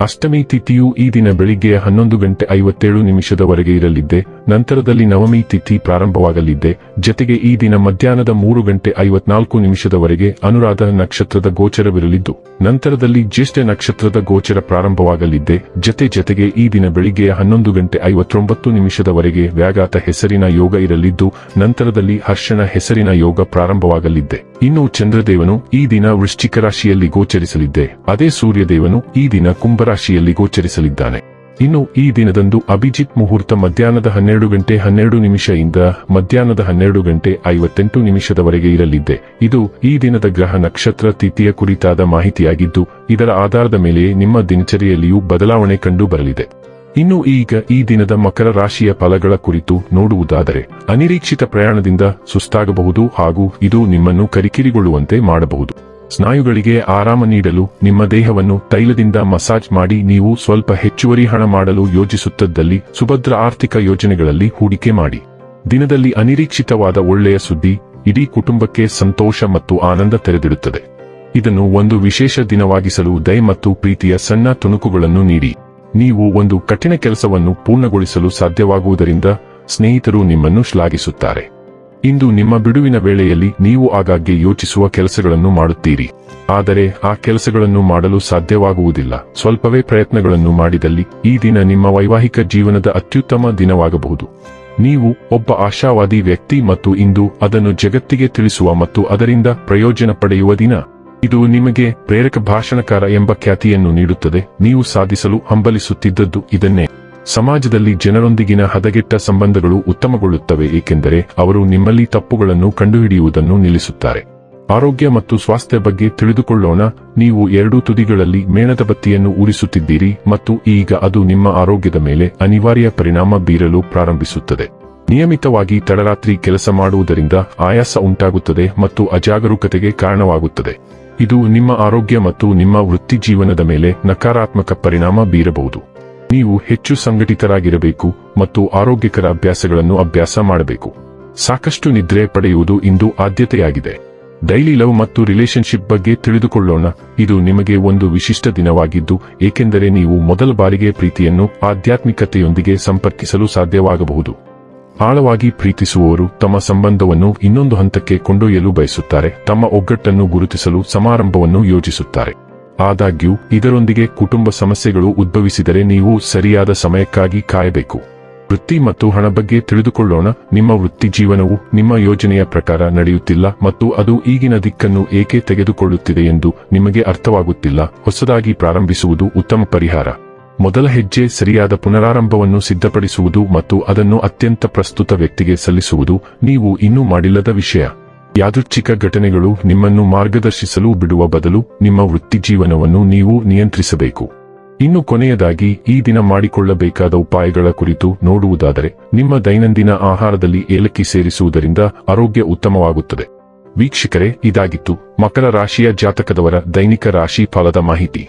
ಅಷ್ಟಮಿ ತಿಥಿಯು ಈ ದಿನ ಬೆಳಿಗ್ಗೆ ಹನ್ನೊಂದು ಗಂಟೆ ಐವತ್ತೇಳು ನಿಮಿಷದವರೆಗೆ ಇರಲಿದ್ದೆ, ನಂತರದಲ್ಲಿ ನವಮಿ ತಿಥಿ ಪ್ರಾರಂಭವಾಗಲಿದ್ದೆ, ಜತೆಗೆ ಈ ದಿನ ಮಧ್ಯಾಹ್ನದ ಮೂರು ಗಂಟೆ ಐವತ್ನಾಲ್ಕು ನಿಮಿಷದವರೆಗೆ ಅನುರಾಧ ನಕ್ಷತ್ರದ ಗೋಚರವಿರಲಿದ್ದು, ನಂತರದಲ್ಲಿ ಜ್ಯೇಷ್ಠ ನಕ್ಷತ್ರದ ಗೋಚರ ಪ್ರಾರಂಭವಾಗಲಿದ್ದೆ, ಜತೆ ಜತೆಗೆ ಈ ದಿನ ಬೆಳಿಗ್ಗೆ ಹನ್ನೊಂದು ಗಂಟೆ ಐವತ್ತೊಂಬತ್ತು ನಿಮಿಷದವರೆಗೆ ವ್ಯಾಘಾತ ಹೆಸರಿನ ಯೋಗ ಇರಲಿದ್ದು, ನಂತರದಲ್ಲಿ ಹರ್ಷಣ ಹೆಸರಿನ ಯೋಗ ಪ್ರಾರಂಭವಾಗಲಿದ್ದೆ. ಇನ್ನು ಚಂದ್ರದೇವನು ಈ ದಿನ ವೃಶ್ಚಿಕ ರಾಶಿಯಲ್ಲಿ ಗೋಚರಿಸಲಿದ್ದೆ. ಅದೇ ಸೂರ್ಯದೇವನು ಈ ದಿನ ಕುಂಭರಾಶಿಯಲ್ಲಿ ಗೋಚರಿಸಲಿದ್ದಾನೆ. ಇನ್ನು ಈ ದಿನದಂದು ಅಭಿಜಿತ್ ಮುಹೂರ್ತ ಮಧ್ಯಾಹ್ನದ ಹನ್ನೆರಡು ಗಂಟೆ ಹನ್ನೆರಡು ನಿಮಿಷದಿಂದ ಮಧ್ಯಾಹ್ನದ ಹನ್ನೆರಡು ಗಂಟೆ ಐವತ್ತೆಂಟು ನಿಮಿಷದವರೆಗೆ ಇರಲಿದ್ದೆ. ಇದು ಈ ದಿನದ ಗ್ರಹ ನಕ್ಷತ್ರ ತಿಥಿಯ ಕುರಿತಾದ ಮಾಹಿತಿಯಾಗಿದ್ದು, ಇದರ ಆಧಾರದ ಮೇಲೆಯೇ ನಿಮ್ಮ ದಿನಚರಿಯಲ್ಲಿಯೂ ಬದಲಾವಣೆ ಕಂಡು ಬರಲಿದೆ. ಇನ್ನು ಈಗ ಈ ದಿನದ ಮಕರ ರಾಶಿಯ ಫಲಗಳ ಕುರಿತು ನೋಡುವುದಾದರೆ, ಅನಿರೀಕ್ಷಿತ ಪ್ರಯಾಣದಿಂದ ಸುಸ್ತಾಗಬಹುದು ಹಾಗೂ ಇದು ನಿಮ್ಮನ್ನು ಕರಿಕಿರಿಗೊಳ್ಳುವಂತೆ ಮಾಡಬಹುದು. ಸ್ನಾಯುಗಳಿಗೆ ಆರಾಮ ನೀಡಲು ನಿಮ್ಮ ದೇಹವನ್ನು ತೈಲದಿಂದ ಮಸಾಜ್ ಮಾಡಿ ನೀವು ಸ್ವಲ್ಪ ಹೆಚ್ಚುವರಿ ಹಣ ಮಾಡಲು ಯೋಜಿಸುತ್ತದ್ದಲ್ಲಿ ಸುಭದ್ರ ಆರ್ಥಿಕ ಯೋಜನೆಗಳಲ್ಲಿ ಹೂಡಿಕೆ ಮಾಡಿ. ದಿನದಲ್ಲಿ ಅನಿರೀಕ್ಷಿತವಾದ ಒಳ್ಳೆಯ ಸುದ್ದಿ, ಇಡೀ ಕುಟುಂಬಕ್ಕೆ ಸಂತೋಷ ಮತ್ತು ಆನಂದ ತೆರೆದಿಡುತ್ತದೆ. ಇದನ್ನು ಒಂದು ವಿಶೇಷ ದಿನವಾಗಿಸಲು ದಯ ಮತ್ತು ಪ್ರೀತಿಯ ಸಣ್ಣ ತುಣುಕುಗಳನ್ನು ನೀಡಿ. ನೀವು ಒಂದು ಕಠಿಣ ಕೆಲಸವನ್ನು ಪೂರ್ಣಗೊಳಿಸಲು ಸಾಧ್ಯವಾಗುವುದರಿಂದ ಸ್ನೇಹಿತರು ನಿಮ್ಮನ್ನು ಶ್ಲಾಘಿಸುತ್ತಾರೆ. ಇಂದು ನಿಮ್ಮ ಬಿಡುವಿನ ವೇಳೆಯಲ್ಲಿ ನೀವು ಆಗಾಗ್ಗೆ ಯೋಚಿಸುವ ಕೆಲಸಗಳನ್ನು ಮಾಡುತ್ತೀರಿ. ಆದರೆ ಆ ಕೆಲಸಗಳನ್ನು ಮಾಡಲು ಸಾಧ್ಯವಾಗುವುದಿಲ್ಲ. ಸ್ವಲ್ಪವೇ ಪ್ರಯತ್ನಗಳನ್ನು ಮಾಡಿದಲ್ಲಿ ಈ ದಿನ ನಿಮ್ಮ ವೈವಾಹಿಕ ಜೀವನದ ಅತ್ಯುತ್ತಮ ದಿನವಾಗಬಹುದು. ನೀವು ಒಬ್ಬ ಆಶಾವಾದಿ ವ್ಯಕ್ತಿ ಮತ್ತು ಇಂದು ಅದನ್ನು ಜಗತ್ತಿಗೆ ತಿಳಿಸುವ ಮತ್ತು ಅದರಿಂದ ಪ್ರಯೋಜನ ಪಡೆಯುವ ದಿನ. ಇದು ನಿಮಗೆ ಪ್ರೇರಕ ಭಾಷಣಕಾರ ಎಂಬ ಖ್ಯಾತಿಯನ್ನು ನೀಡುತ್ತದೆ. ನೀವು ಸಾಧಿಸಲು ಹಂಬಲಿಸುತ್ತಿದ್ದದ್ದು ಇದನ್ನೇ. ಸಮಾಜದಲ್ಲಿ ಜನರೊಂದಿಗಿನ ಹದಗೆಟ್ಟ ಸಂಬಂಧಗಳು ಉತ್ತಮಗೊಳ್ಳುತ್ತವೆ, ಏಕೆಂದರೆ ಅವರು ನಿಮ್ಮಲ್ಲಿ ತಪ್ಪುಗಳನ್ನು ಕಂಡುಹಿಡಿಯುವುದನ್ನು ನಿಲ್ಲಿಸುತ್ತಾರೆ. ಆರೋಗ್ಯ ಮತ್ತು ಸ್ವಾಸ್ಥ್ಯ ಬಗ್ಗೆ ತಿಳಿದುಕೊಳ್ಳೋಣ. ನೀವು ಎರಡೂ ತುದಿಗಳಲ್ಲಿ ಮೇಣದ ಬತ್ತಿಯನ್ನು ಉರಿಸುತ್ತಿದ್ದೀರಿ ಮತ್ತು ಈಗ ಅದು ನಿಮ್ಮ ಆರೋಗ್ಯದ ಮೇಲೆ ಅನಿವಾರ್ಯ ಪರಿಣಾಮ ಬೀರಲು ಪ್ರಾರಂಭಿಸುತ್ತದೆ. ನಿಯಮಿತವಾಗಿ ತಡರಾತ್ರಿ ಕೆಲಸ ಮಾಡುವುದರಿಂದ ಆಯಾಸ ಉಂಟಾಗುತ್ತದೆ ಮತ್ತು ಅಜಾಗರೂಕತೆಗೆ ಕಾರಣವಾಗುತ್ತದೆ. ಇದು ನಿಮ್ಮ ಆರೋಗ್ಯ ಮತ್ತು ನಿಮ್ಮ ವೃತ್ತಿ ಜೀವನದ ಮೇಲೆ ನಕಾರಾತ್ಮಕ ಪರಿಣಾಮ ಬೀರಬಹುದು. ನೀವು ಹೆಚ್ಚು ಸಂಘಟಿತರಾಗಿರಬೇಕು ಮತ್ತು ಆರೋಗ್ಯಕರ ಅಭ್ಯಾಸಗಳನ್ನು ಅಭ್ಯಾಸ ಮಾಡಬೇಕು. ಸಾಕಷ್ಟು ನಿದ್ರೆ ಪಡೆಯುವುದು ಇಂದು ಆದ್ಯತೆಯಾಗಿದೆ. ಡೈಲಿ ಲವ್ ಮತ್ತು ರಿಲೇಶನ್ಶಿಪ್ ಬಗ್ಗೆ ತಿಳಿದುಕೊಳ್ಳೋಣ. ಇದು ನಿಮಗೆ ಒಂದು ವಿಶಿಷ್ಟ ದಿನವಾಗಿದ್ದು, ಏಕೆಂದರೆ ನೀವು ಮೊದಲ ಬಾರಿಗೆ ಪ್ರೀತಿಯನ್ನು ಆಧ್ಯಾತ್ಮಿಕತೆಯೊಂದಿಗೆ ಸಂಪರ್ಕಿಸಲು ಸಾಧ್ಯವಾಗಬಹುದು. ಆಳವಾಗಿ ಪ್ರೀತಿಸುವವರು ತಮ್ಮ ಸಂಬಂಧವನ್ನು ಇನ್ನೊಂದು ಹಂತಕ್ಕೆ ಕೊಂಡೊಯ್ಯಲು ಬಯಸುತ್ತಾರೆ. ತಮ್ಮ ಒಗ್ಗಟ್ಟನ್ನು ಗುರುತಿಸಲು ಸಮಾರಂಭವನ್ನು ಯೋಜಿಸುತ್ತಾರೆ. ಆದಾಗ್ಯೂ, ಇದರೊಂದಿಗೆ ಕುಟುಂಬ ಸಮಸ್ಯೆಗಳು ಉದ್ಭವಿಸಿದರೆ ನೀವು ಸರಿಯಾದ ಸಮಯಕ್ಕಾಗಿ ಕಾಯಬೇಕು. ವೃತ್ತಿ ಮತ್ತು ಹಣ ಬಗ್ಗೆ ತಿಳಿದುಕೊಳ್ಳೋಣ. ನಿಮ್ಮ ವೃತ್ತಿ ಜೀವನವು ನಿಮ್ಮ ಯೋಜನೆಯ ಪ್ರಕಾರ ನಡೆಯುತ್ತಿಲ್ಲ ಮತ್ತು ಅದು ಈಗಿನ ದಿಕ್ಕನ್ನು ಏಕೆ ತೆಗೆದುಕೊಳ್ಳುತ್ತಿದೆ ಎಂದು ನಿಮಗೆ ಅರ್ಥವಾಗುತ್ತಿಲ್ಲ. ಹೊಸದಾಗಿ ಪ್ರಾರಂಭಿಸುವುದು ಉತ್ತಮ ಪರಿಹಾರ. ಮೊದಲ ಹೆಜ್ಜೆ ಸರಿಯಾದ ಪುನರಾರಂಭವನ್ನು ಸಿದ್ಧಪಡಿಸುವುದು ಮತ್ತು ಅದನ್ನು ಅತ್ಯಂತ ಪ್ರಸ್ತುತ ವ್ಯಕ್ತಿಗೆ ಸಲ್ಲಿಸುವುದು, ನೀವು ಇನ್ನೂ ಮಾಡಿಲ್ಲದ ವಿಷಯ. ಯಾದೃಚ್ಛಿಕ ಘಟನೆಗಳು ನಿಮ್ಮನ್ನು ಮಾರ್ಗದರ್ಶಿಸಲು ಬಿಡುವ ಬದಲು ನಿಮ್ಮ ವೃತ್ತಿ ಜೀವನವನ್ನು ನೀವು ನಿಯಂತ್ರಿಸಬೇಕು. ಇನ್ನು ಕೊನೆಯದಾಗಿ, ಈ ದಿನ ಮಾಡಿಕೊಳ್ಳಬೇಕಾದ ಉಪಾಯಗಳ ಕುರಿತು ನೋಡುವುದಾದರೆ, ನಿಮ್ಮ ದೈನಂದಿನ ಆಹಾರದಲ್ಲಿ ಏಲಕ್ಕಿ ಸೇರಿಸುವುದರಿಂದ ಆರೋಗ್ಯ ಉತ್ತಮವಾಗುತ್ತದೆ. ವೀಕ್ಷಕರೇ, ಇದಾಗಿತ್ತು ಮಕರ ರಾಶಿಯ ಜಾತಕದವರ ದೈನಿಕ ರಾಶಿ ಫಲದ ಮಾಹಿತಿ.